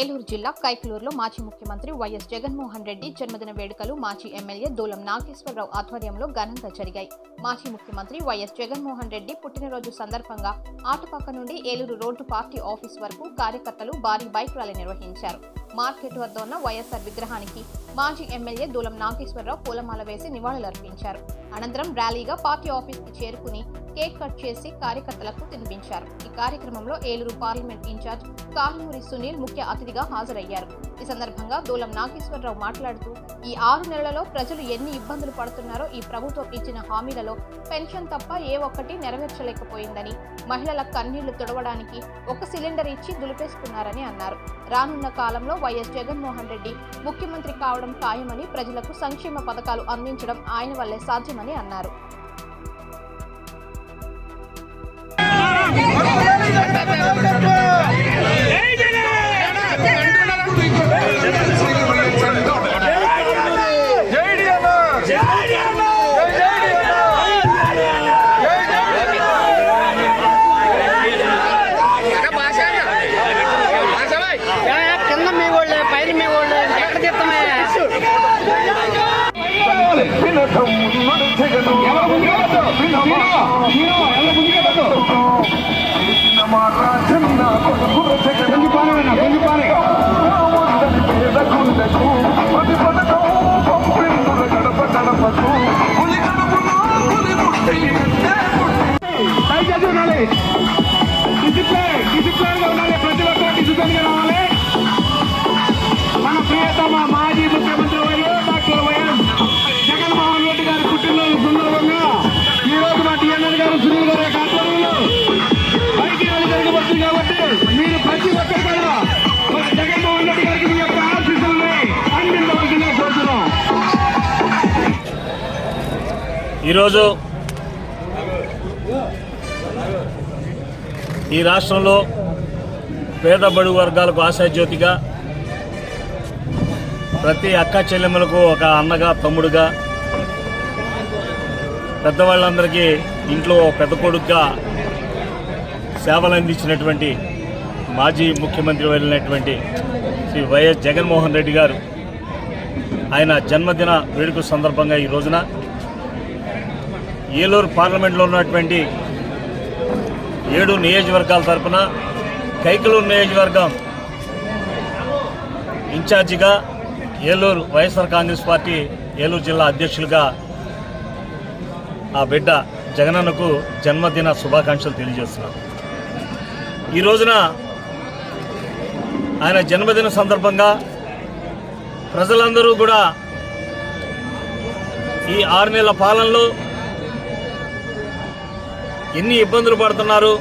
ఏలూరు జిల్లా కైకలూరులో మాజీ ముఖ్యమంత్రి వైఎస్ జగన్మోహన్ రెడ్డి జన్మదిన వేడుకలు మాజీ ఎమ్మెల్యే దూలం నాగేశ్వరరావు ఆధ్వర్యంలో ఘనంగా జరిగాయి. మాజీ ముఖ్యమంత్రి వైఎస్ జగన్మోహన్ రెడ్డి పుట్టినరోజు సందర్భంగా ఆటుపక్క నుండి ఏలూరు రోడ్డు పార్టీ ఆఫీస్ వరకు కార్యకర్తలు భారీ బైక్ ర్యాలీ నిర్వహించారు. మార్కెట్ వద్ద ఉన్న వైఎస్ఆర్ విగ్రహానికి మాజీ ఎమ్మెల్యే దూలం నాగేశ్వరరావు పూలమాల వేసి నివాళులర్పించారు. అనంతరం ర్యాలీగా పార్టీ ఆఫీస్కి చేరుకుని కేక్ కట్ చేసి కార్యకర్తలకు తినిపించారు. ఈ కార్యక్రమంలో ఏలూరు పార్లమెంట్ ఇన్ఛార్జ్ కారుమూరి సునీల్ ముఖ్య అతిథిగా హాజరయ్యారు. ఈ సందర్భంగా దూలం నాగేశ్వరరావు మాట్లాడుతూ ఈ ఆరు నెలలలో ప్రజలు ఎన్ని ఇబ్బందులు పడుతున్నారో ఈ ప్రభుత్వం ఇచ్చిన హామీలలో పెన్షన్ తప్ప ఏ ఒక్కటి నెరవేర్చలేకపోయిందని మహిళల కన్నీళ్ళు తుడవడానికి ఒక సిలిండర్ ఇచ్చి దులిపేసుకున్నారని అన్నారు. రానున్న కాలంలో వైఎస్ జగన్మోహన్ రెడ్డి ముఖ్యమంత్రి కావడం ఖాయమని ప్రజలకు సంక్షేమ పథకాలు అందించడం ఆయన వల్లే సాధ్యమని అన్నారు దయచేసి ఉండాలి డిసిప్లైన్ డిసిప్లైన్గా ఉండాలి ప్రతి ఒక్కరు డిసిప్లైన్గా రావాలి మన ప్రియతమ మాజీ ముఖ్యమంత్రి వర్యులు డాక్టర్ వైఎస్ జగన్మోహన్ రెడ్డి గారి పుట్టినరోజు సందర్భంగా ఈ రోజు మా టీఎన్ఎన్ గారు సునీల్ గారి యొక్క ఆధ్వర్యంలో బయటికి వెళ్ళి జరగబడుతుంది కాబట్టి మీరు ప్రతి ఒక్కరు కూడా జగన్మోహన్ రెడ్డి గారికి మీ యొక్క ఆశీస్సుల్ని అందించవలసిందిగా కోరుతున్నాం ఈరోజు ఈ రాష్ట్రంలో పేద బడుగు వర్గాలకు ఆశాజ్యోతిగా ప్రతి అక్క చెల్లెమ్మలకు ఒక అన్నగా తమ్ముడుగా పెద్దవాళ్ళందరికీ ఇంట్లో పెద్ద కొడుకుగా సేవలు అందించినటువంటి మాజీ ముఖ్యమంత్రి వెళ్ళినటువంటి శ్రీ వైఎస్ జగన్మోహన్ రెడ్డి గారు ఆయన జన్మదిన వేడుక సందర్భంగా ఈ రోజున ఏలూరు పార్లమెంట్లో ఉన్నటువంటి ఏడు నియోజకవర్గాల తరపున కైకలూరు నియోజకవర్గం ఇన్ఛార్జిగా ఏలూరు వైఎస్ఆర్ కాంగ్రెస్ పార్టీ ఏలూరు జిల్లా అధ్యక్షులుగా ఆ బిడ్డ జగనన్నకు జన్మదిన శుభాకాంక్షలు తెలియజేస్తున్నాను. ఈ రోజున ఆయన జన్మదిన సందర్భంగా ప్రజలందరూ కూడా ఈ ఆరు నెలల పాలనలో ఎన్ని ఇబ్బందులు పడుతున్నారు?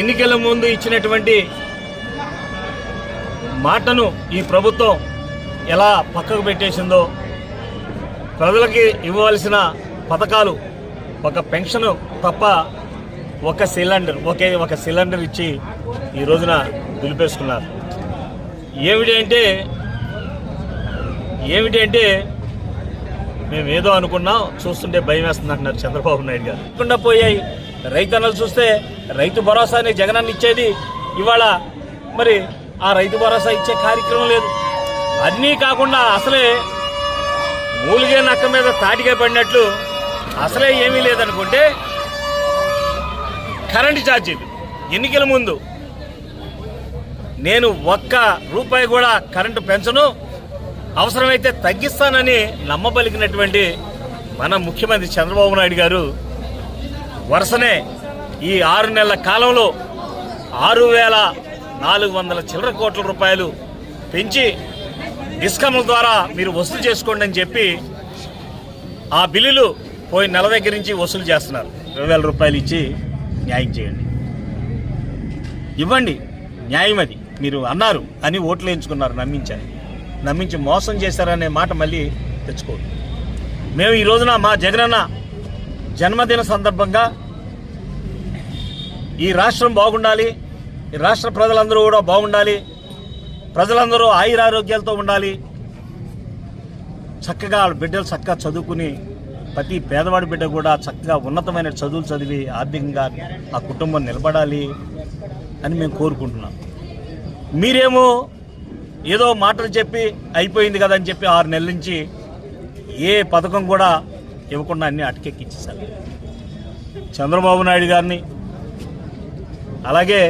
ఎన్నికల ముందు ఇచ్చినటువంటి మాటను ఈ ప్రభుత్వం ఎలా పక్కకు పెట్టేసిందో ప్రజలకి ఇవ్వవలసిన పథకాలు ఒక పెన్షన్ తప్ప ఒక సిలిండర్ ఒకే ఒక సిలిండర్ ఇచ్చి ఈ రోజున దులిపేసుకున్నారు. ఏమిటి అంటే ఏమిటి అంటే మేము ఏదో అనుకున్నాం చూస్తుంటే భయం వేస్తుంది అంటున్నారు చంద్రబాబు నాయుడు గారు. లేకుండా పోయాయి. రైతన్నలు చూస్తే రైతు భరోసా అనే జగనాన్ని ఇచ్చేది ఇవాళ మరి ఆ రైతు భరోసా ఇచ్చే కార్యక్రమం లేదు. అన్నీ కాకుండా అసలే మూలిగే నక్క మీద తాటిగా పడినట్లు అసలే ఏమీ లేదనుకుంటే కరెంటు ఛార్జీలు. ఎన్నికల ముందు నేను ఒక్క రూపాయి కూడా కరెంటు పెంచను. అవసరమైతే తగ్గిస్తానని నమ్మబలిగినటువంటి మన ముఖ్యమంత్రి చంద్రబాబు నాయుడు గారు వరుసనే ఈ ఆరు నెలల కాలంలో ఆరు వేల నాలుగు వందల చిల్లర కోట్ల రూపాయలు పెంచి డిస్కమ్ల ద్వారా మీరు వసూలు చేసుకోండి అని చెప్పి ఆ బిల్లులు పోయి నెల దగ్గర నుంచి వసూలు చేస్తున్నారు. ఇరవై వేల రూపాయలు ఇచ్చి న్యాయం చేయండి. ఇవ్వండి. న్యాయం అది. మీరు అన్నారు అని ఓట్లు వేయించుకున్నారు నమ్మించారు. నమ్మించి మోసం చేశారనే మాట మళ్ళీ తెచ్చుకోవద్దు. మేము ఈ రోజున మా జగనన్న జన్మదిన సందర్భంగా ఈ రాష్ట్రం బాగుండాలి ఈ రాష్ట్ర ప్రజలందరూ కూడా బాగుండాలి ప్రజలందరూ ఆయురారోగ్యాలతో ఉండాలి. చక్కగా వాళ్ళ బిడ్డలు చక్కగా చదువుకుని ప్రతి పేదవాడి బిడ్డ కూడా చక్కగా ఉన్నతమైన చదువులు చదివి ఆర్థికంగా ఆ కుటుంబం నిలబడాలి అని మేము కోరుకుంటున్నాం. మీరేమో ఏదో మాటలు చెప్పి అయిపోయింది కదా అని చెప్పి ఆరు నెలల నుంచి ఏ పథకం కూడా ఇవ్వకుండా అన్ని అటకెక్కించేశారు చంద్రబాబు నాయుడు గారిని అలాగే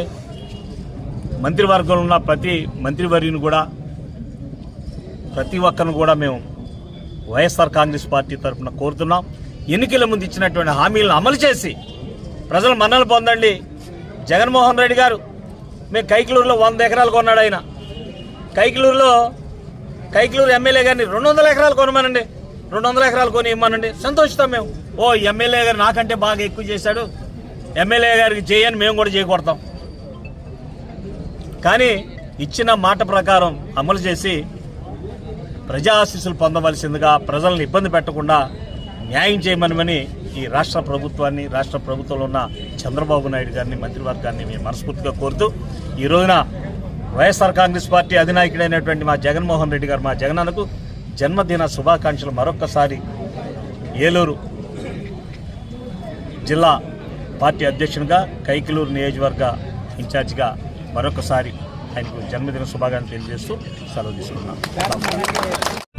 మంత్రివర్గంలో ఉన్న ప్రతి మంత్రివర్యుని కూడా ప్రతి ఒక్కరిని కూడా మేము వైఎస్ఆర్ కాంగ్రెస్ పార్టీ తరఫున కోరుతున్నాం. ఎన్నికల ముందు ఇచ్చినటువంటి హామీలను అమలు చేసి ప్రజలు మన్నలు పొందండి. జగన్మోహన్ రెడ్డి గారు మేము కైకలూరులో వంద ఎకరాలు కొన్నాడు ఆయన. కైకిలూరులో కైకిలూరు ఎమ్మెల్యే గారిని రెండు వందల ఎకరాలు కొనమనండి. రెండు వందల ఎకరాలు కొని ఇమ్మనండి. సంతోషిస్తాం మేము. ఓ ఎమ్మెల్యే గారు నాకంటే బాగా ఎక్కువ చేశాడు. ఎమ్మెల్యే గారికి చేయని మేము కూడా చేయకూడతాం కానీ ఇచ్చిన మాట ప్రకారం అమలు చేసి ప్రజా ఆశీస్సులు పొందవలసిందిగా ప్రజలను ఇబ్బంది పెట్టకుండా న్యాయం చేయమనమని ఈ రాష్ట్ర ప్రభుత్వాన్ని రాష్ట్ర ప్రభుత్వంలో ఉన్న చంద్రబాబు నాయుడు గారిని మంత్రివర్గాన్ని మేము మనస్ఫూర్తిగా కోరుతూ ఈ రోజున వైఎస్ఆర్ కాంగ్రెస్ పార్టీ అధినాయకుడైనటువంటి మా జగన్మోహన్ రెడ్డి గారు మా జగనన్నకు జన్మదిన శుభాకాంక్షలు మరొక్కసారి ఏలూరు జిల్లా పార్టీ అధ్యక్షునిగా కైకిలూరు నియోజకవర్గ ఇన్ఛార్జిగా మరొకసారి ఆయనకు జన్మదిన శుభాకాంక్షలు తెలియజేస్తూ సెలవు తీసుకున్నాను